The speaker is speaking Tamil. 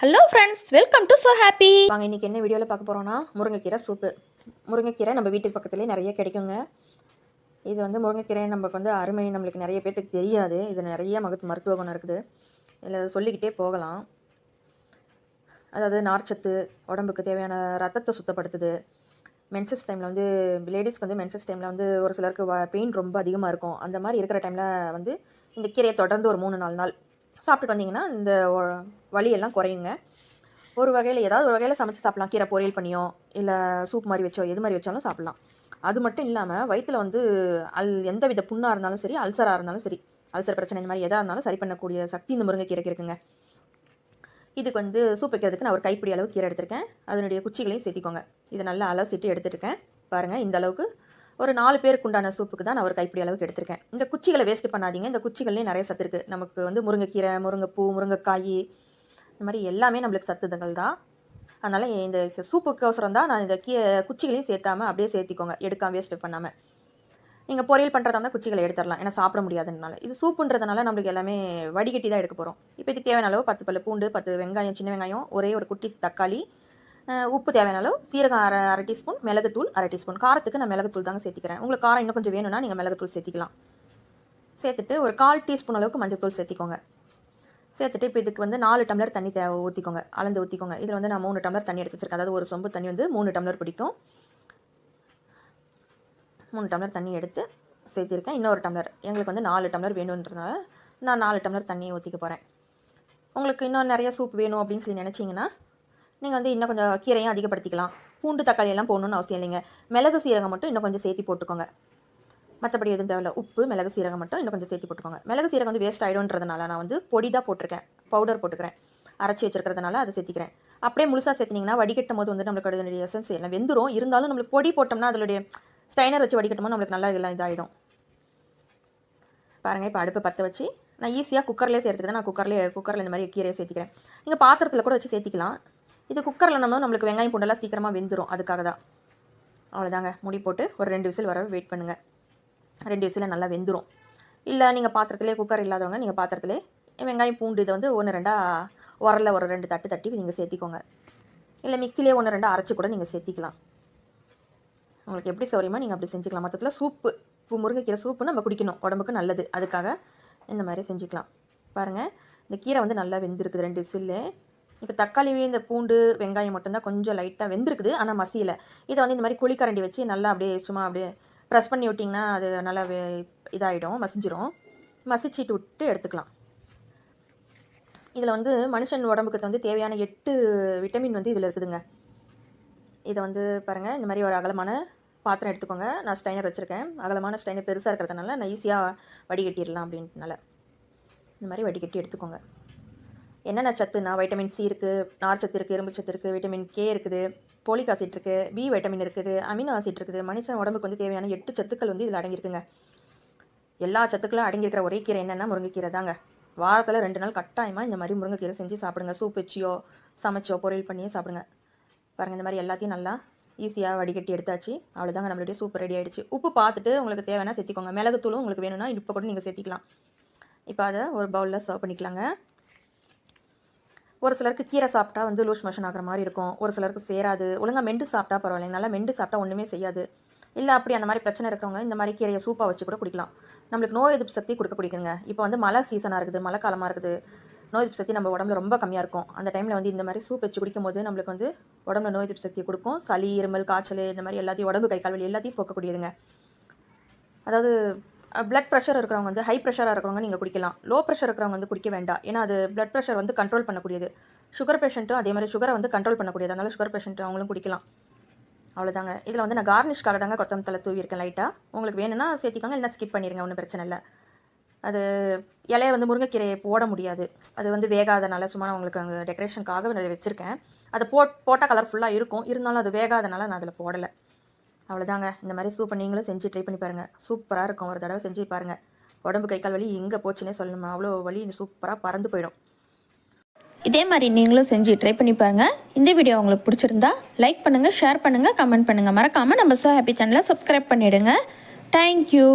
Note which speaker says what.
Speaker 1: Hello friends welcome to so happy வாங்க இன்றைக்கி என்ன வீடியோவில் பார்க்க போகிறோன்னா முருங்கைக்கீரை சூப்பு முருங்கைக்கீரை நம்ம வீட்டுக்கு பக்கத்துலேயே நிறைய கிடைக்குங்க. இது வந்து முருங்கைக்கீரை நமக்கு வந்து அருமை நம்மளுக்கு நிறைய பேர்த்துக்கு தெரியாது. இது நிறைய மகத்து மருத்துவ குணம் இருக்குது. இதில் சொல்லிக்கிட்டே போகலாம். அதாவது நார்ச்சத்து உடம்புக்கு தேவையான ரத்தத்தை சுத்தப்படுத்துது. மென்சஸ் டைமில் வந்து லேடிஸ்க்கு வந்து மென்சஸ் டைமில் வந்து ஒரு சிலருக்கு பெயின் ரொம்ப அதிகமாக இருக்கும். அந்த மாதிரி இருக்கிற டைமில் வந்து இந்த கீரையை தொடர்ந்து ஒரு மூணு நாலு நாள் சாப்பிட்டுட்டு வந்தீங்கன்னா இந்த வலியெல்லாம் குறையுங்க. ஒரு வகையில் ஏதாவது ஒரு வகையில் சமைச்சு சாப்பிடலாம். கீரை பொரியல் பண்ணியோ இல்லை சூப் மாதிரி வச்சோ எது மாதிரி வச்சாலும் சாப்பிடலாம். அது மட்டும் இல்லாமல் வயிற்றில் வந்து அல் எந்த வித புண்ணாக இருந்தாலும் சரி அல்சராக இருந்தாலும் சரி அல்சர் பிரச்சனை இந்த மாதிரி எதாக இருந்தாலும் சரி பண்ணக்கூடிய சக்தி இந்த முருங்கைக்கீரைக்கு இருக்குங்க. இதுக்கு வந்து சூப் வைக்கிறதுக்கு நான் ஒரு கைப்பிடி அளவு கீரை எடுத்திருக்கேன். அதனுடைய குச்சிகளையும் சேர்த்திக்கோங்க. இதை நல்லா அலசிட்டு எடுத்துருக்கேன் பாருங்கள் இந்த அளவுக்கு ஒரு நாலு பேருக்கு உண்டான சூப்புக்கு தான் நான் ஒரு கைப்பிடி அளவுக்கு எடுத்திருக்கேன். இந்த குச்சிகளை வேஸ்ட் பண்ணாதீங்க. இந்த குச்சிகள்லேயும் நிறைய சத்து இருக்குது நமக்கு வந்து முருங்கைக்கீரை முருங்கைப்பூ முருங்கைக்காய் இந்த மாதிரி எல்லாமே நம்மளுக்கு சத்துதங்கள் தான். அதனால் இந்த சூப்புக்கோசரம் தான் நான் இந்த கீ குச்சிகளையும் சேர்த்தாம அப்படியே சேர்த்திக்கோங்க. எடுக்காம வேஸ்ட் பண்ணாமல் நீங்கள் பொரியல் பண்ணுறதா இருந்தால் குச்சிகளை எடுத்துடலாம். ஏன்னா சாப்பிட முடியாதுனால. இது சூப்புன்றதுனால நம்மளுக்கு எல்லாமே வடிகட்டி தான் எடுக்க போகிறோம் இப்போ இதுக்கு தேவையான அளவு பத்து பல்லு பூண்டு பத்து வெங்காயம் சின்ன வெங்காயம் ஒரே ஒரு குட்டி தக்காளி உப்பு தேவையான அளவு சீரகம் அரை அரை டீஸ்பூன் மிளகுத்தூள் அரை டீஸ்பூன். காரத்துக்கு நான் மிளகுத்தூள் தாங்க சேர்த்துக்கிறேன். உங்களுக்கு காரம் இன்னும் கொஞ்சம் வேணும்னா நீங்கள் மிளகுத்தூள் சேர்த்திக்கலாம். சேர்த்துட்டு ஒரு கால் டீஸ்பூன் அளவுக்கு மஞ்சத்தூள் சேர்த்திக்கோங்க. சேர்த்துட்டு இப்போ இதுக்கு வந்து நாலு டம்ளர் தண்ணி தேவை ஊற்றிக்கோங்க அளந்து ஊற்றிக்கோங்க இதில் வந்து நான் மூணு டம்ளர் தண்ணி எடுத்து வச்சிருக்கேன் அதாவது ஒரு சொம்பு தண்ணி வந்து மூணு டம்ளர் பிடிக்கும். மூணு டம்ளர் தண்ணி எடுத்து சேர்த்திருக்கேன். இன்னொரு டம்ளர். எங்களுக்கு வந்து நாலு டம்ளர் வேணுன்றதுனால நான் நாலு டம்ளர் தண்ணியை ஊற்றிக்க போகிறேன் உங்களுக்கு இன்னும் நிறைய சூப் வேணும் அப்படின்னு சொல்லி நினச்சிங்கன்னா நீங்கள் வந்து இன்னும் கொஞ்சம் கீரையும் அதிகப்படுத்திக்கலாம். பூண்டு தக்காளி எல்லாம் போடணும்னு அவசியம் இல்லைங்க. மிளகு சீரகம் மட்டும் இன்னும் கொஞ்சம் சேர்த்தி போட்டுக்கோங்க. மற்றபடி எதுவும் தேவையில்ல. உப்பு மிளகு சீரகம் மட்டும் இன்னும் கொஞ்சம் சேர்த்து போட்டுக்கோங்க. மிளகு சீரகம் வந்து வேஸ்ட் ஆகிடும்ன்றதுனால நான் வந்து பொடி தான் போட்டிருக்கேன். பவுடர் போட்டுக்கிறேன். அரைச்சி வச்சிருக்கிறதுனால அதை சேர்த்திக்கிறேன். அப்படியே முழுசாக சேர்த்திங்கன்னா வடிகட்டும் போது வந்து நம்மளுக்கு அதனுடைய எசன்ஸ் எல்லாம் வெந்துடும் இருந்தாலும் நம்மளுக்கு பொடி போட்டோம்னா அதனுடைய ஸ்டைனர் வச்சு வடிகட்டுமோ நம்மளுக்கு நல்லா இதெல்லாம் இதாகிடும் பாருங்கள் இப்போ அடுப்பு பற்ற வச்சு நான் ஈஸியாக குக்கர்லேயே சேர்த்துக்கிறேன். நான் குக்கர்லேயே குக்கரில் இந்த மாதிரி கீரையை சேர்த்திக்கிறேன். நீங்கள் பாத்திரத்தில் கூட வச்சு சேர்த்திக்கலாம். இது குக்கரில் நம்ம நம்மளுக்கு வெங்காயம் பூண்டெல்லாம் சீக்கிரமாக வெந்துடும் அதுக்காக தான் அவ்வளோதாங்க முடி போட்டு ஒரு ரெண்டு விசில் வர வெயிட் பண்ணுங்கள் ரெண்டு விசில் நல்லா வெந்துடும் இல்லை நீங்கள் பாத்திரத்திலே குக்கர் இல்லாதவங்க நீங்கள் பாத்திரத்திலே வெங்காயம் பூண்டு இதை வந்து ஒன்று ரெண்டாக உரலில் ஒரு ரெண்டு தட்டு தட்டி நீங்கள் சேர்த்திக்கோங்க. இல்லை மிக்சிலே ஒன்று ரெண்டாக அரைச்சி கூட நீங்கள் சேர்த்திக்கலாம். உங்களுக்கு எப்படி சௌரியமாக நீங்கள் அப்படி செஞ்சுக்கலாம். மொத்தத்தில் சூப்பு இப்போ முருங்கைக்கீரை சூப்பு நம்ம குடிக்கணும். உடம்புக்கு நல்லது. அதுக்காக இந்த மாதிரி செஞ்சுக்கலாம். பாருங்கள் இந்த கீரை வந்து நல்லா வெந்திருக்குது. ரெண்டு விசில்லு. இப்போ தக்காளி இந்த பூண்டு வெங்காயம் மட்டும்தான் கொஞ்சம் லைட்டாக வெந்திருக்குது. ஆனால் மசியல. இதை வந்து இந்த மாதிரி குழிக்கரண்டி வச்சு நல்லா அப்படியே சும்மா அப்படியே ப்ரெஸ் பண்ணி விட்டிங்கன்னா அது நல்லா வே இதாகிடும் மசிஞ்சிரும். மசிச்சிட்டு விட்டு எடுத்துக்கலாம். இதில் வந்து மனுஷன் உடம்புக்கு வந்து தேவையான எட்டு விட்டமின் வந்து இதில் இருக்குதுங்க. இதை வந்து பாருங்கள் இந்த மாதிரி ஒரு அகலமான பாத்திரம் எடுத்துக்கோங்க. நான் ஸ்டைனர் வச்சுருக்கேன். அகலமான ஸ்டைனர் பெருசாக இருக்கிறதுனால நான் ஈஸியாக வடிகட்டிடலாம் அப்படின்றனால இந்த மாதிரி வடிகட்டி எடுத்துக்கோங்க. என்னென்ன சத்துனா வைட்டமின் சி இருக்குது நார்ச்சத்து இருக்குது இரும்பு சத்து இருக்குது விட்டமின் கே இருக்குது போலிக் ஆசிட் இருக்குது பி வைட்டமின் இருக்குது அமினோ ஆசிட் இருக்குது. மனுஷன் உடம்புக்கு வந்து தேவையான எட்டு சத்துக்கள் வந்து இதில் அடங்கியிருக்குங்க. எல்லா சத்துக்களும் அடங்கியிருக்கிற ஒரே கீரை என்னென்னா முருங்கைக்கீரை தாங்க. வாரத்தில் ரெண்டு நாள் கட்டாயமாக இந்த மாதிரி முருங்கைக்கீரை செஞ்சு சாப்பிடுங்க. சூப் வச்சியோ சமைச்சோ பொரியல் பண்ணியே சாப்பிடுங்க. பாருங்கள் இந்த மாதிரி எல்லாத்தையும் நல்லா ஈஸியாக வடிகட்டி எடுத்தாச்சு. அவ்வளோதாங்க நம்மளுடைய சூப் ரெடி ஆகிடுச்சு உப்பு பார்த்துட்டு உங்களுக்கு தேவைன்னா சேர்த்திக்கோங்க. மிளகுத்தூளும் உங்களுக்கு வேணும்னா இப்போ கூட நீங்கள் சேர்த்திக்கலாம். இப்போ அதை ஒரு பவுலில் சர்வ் பண்ணிக்கலாங்க. ஒரு சிலருக்கு கீரை சாப்பிட்டா வந்து லூஸ் மோஷன் ஆகிற மாதிரி இருக்கும். ஒரு சிலருக்கு சேராது. ஒழுங்காக மெண்டு சாப்பிட்டா பரவாயில்லை. நல்லா மெண்டு சாப்பிட்டா ஒன்றுமே செய்யாது. இல்லை அப்படி அந்த மாதிரி பிரச்சனை இருக்கிறவங்க இந்த மாதிரி கீரையை சூப்பாக வச்சு கூட குடிக்கலாம். நம்மளுக்கு நோய் எதிர்ப்பு சக்தி கொடுக்க பிடிக்குங்க இப்போ வந்து மழை சீசனாக இருக்குது. மழை காலமாக இருக்குது. நோய் எதிர்ப்பு சக்தி நம்ம உடம்புல ரொம்ப கம்மியாக இருக்கும். அந்த டைமில் வந்து இந்த மாதிரி சூப் வச்சு குடிக்கும்போது நம்மளுக்கு வந்து உடம்புல நோய் எதிர்ப்பு சக்தி கொடுக்கும். சளி இருமல் காய்ச்சல் இந்த மாதிரி எல்லாத்தையும் உடம்பு கை கால்வலி எல்லாத்தையும் போக்கக்கூடியதுங்க. அதாவது பிளட் ப்ரெஷர் இருக்கிறவங்க வந்து ஹை ப்ரெஷராக இருக்கிறவங்க நீங்கள் குடிக்கலாம். லோ ப்ரெஷர் இருக்கிறவங்க வந்து குடிக்க வேண்டாம். ஏன்னா அது பிளட் ப்ரெஷர் வந்து கண்ட்ரோல் பண்ணக்கூடியது. சுகர் பேஷண்ட்டும் அதே மாதிரி சுகரை வந்து கண்ட்ரோல் பண்ணக்கூடியது. அதனால சுகர் பேஷண்ட் அவங்களும் குடிக்கலாம். அவ்வளோதாங்க இதில் வந்து நான் கார்னிஷ்காக தாங்க கொத்தம் தலை தூவியிருக்கேன் லைட்டாக உங்களுக்கு வேணும்னா சேர்த்திக்கோங்க இல்லைனா ஸ்கிப் பண்ணிடுங்க ஒன்றும் பிரச்சனை இல்லை. அது இலைய வந்து முருங்கைக்கீரையை போட முடியாது. அது வந்து வேகாதனால சும்மா நான் உங்களுக்கு அங்கே டெக்கரேஷனுக்காக வச்சுருக்கேன். அதை போட் போட்டால் கலர்ஃபுல்லாக இருக்கும். இருந்தாலும் அது வேகாதனால நான் அதில் போடலை. அவ்வளோதாங்க இந்த மாதிரி சூப்பர் நீங்களும் செஞ்சு ட்ரை பண்ணி பாருங்கள் சூப்பராக இருக்கும். ஒரு தடவை செஞ்சு பாருங்கள் உடம்பு கை கால் வலி எங்கே போச்சுன்னே சொல்லணுமா? அவ்வளோ வலி சூப்பராக பறந்து போயிடும்.
Speaker 2: இதே மாதிரி நீங்களும் செஞ்சு ட்ரை பண்ணி பாருங்கள் இந்த வீடியோ உங்களுக்கு பிடிச்சிருந்தா லைக் பண்ணுங்கள் ஷேர் பண்ணுங்கள் கமெண்ட் பண்ணுங்கள் மறக்காமல் நம்ம ஸோ ஹாப்பி சேனலை சப்ஸ்கிரைப் பண்ணிவிடுங்க தேங்க்யூ